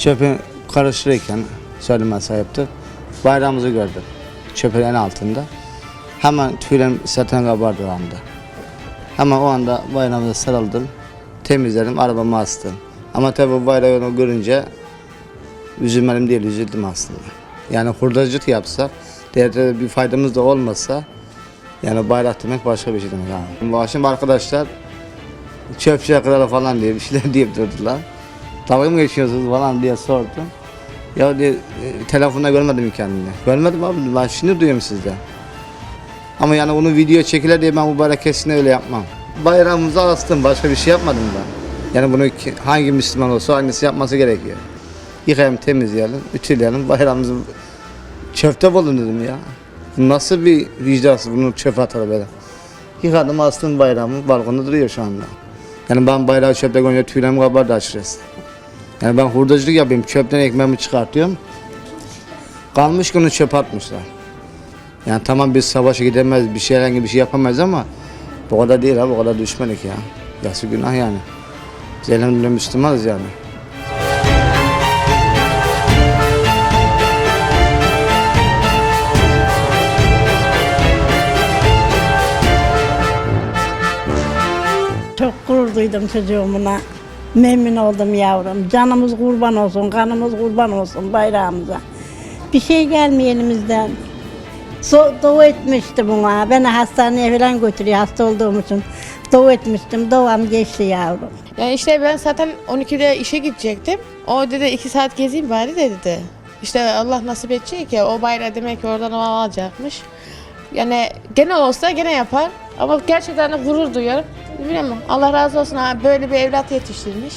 çöpü karıştırırken söyleme sahipti. Bayrağımızı gördüm. Çöpün en altında. Hemen tüylerim zaten kabardı o anda. Hemen o anda bayrağımıza sarıldım. Temizledim, arabama astım. Ama tabii bayrağı onu görünce üzülmedim değil, üzüldüm aslında. Yani hurdacılık yapsak, devlete bir faydamız da olmasa, yani bayrak demek başka bir şey demek. Bu akşam arkadaşlar çöpçü kadar falan diye bir şeyler deyip durdular. Dalga mı geçiyorsunuz falan diye sordum. Ya diye, e, telefonda görmedim kendini. Görmedim abi, ben şimdi duyuyorum sizden. Ama yani onu video çekilir diye ben bu bayrak kesin öyle yapmam. Bayrağımızı astım, başka bir şey yapmadım ben. Yani bunu hangi Müslüman olsa hangisi yapması gerekiyor. Yıkayalım, temizleyelim, ütüleyelim, bayrağımızı çöpte bulundurdum ya. Nasıl bir vicdansız bunu çöpe atar böyle. Yıkadım astım bayrağımı, balkonda duruyor şu anda. Yani ben bayrağı çöpte koyunca tüylerim kabardı açıkçası. Yani ben hurdacılık yapayım, çöpten ekmeğimi çıkartıyorum. Kalmış günü çöpe atmışlar. Yani tamam biz savaşa gidemez, bir şey herhangi bir şey yapamayız ama bu kadar değil abi, bu kadar düşmedik ya. Yası günah yani. Biz elhamdülillah Müslümanız yani. Çok gurur duydum çocuğumuna. Memnun oldum yavrum. Canımız kurban olsun, kanımız kurban olsun bayrağımıza. Bir şey gelmiyor elimizden. So, doğu etmişti buna. Beni hastaneye falan götürüyor hasta olduğum için. Doğu etmiştim. Doğum geçti yavrum. Yani işte ben zaten 12'de işe gidecektim. O dedi 2 saat gezeyim bari de dedi. İşte Allah nasip edecek ya o bayrağı demek ki oradan o alacakmış. Yani gene olsa gene yapar. Ama gerçekten de gurur duyuyorum. Bilmiyorum Allah razı olsun ha böyle bir evlat yetiştirmiş.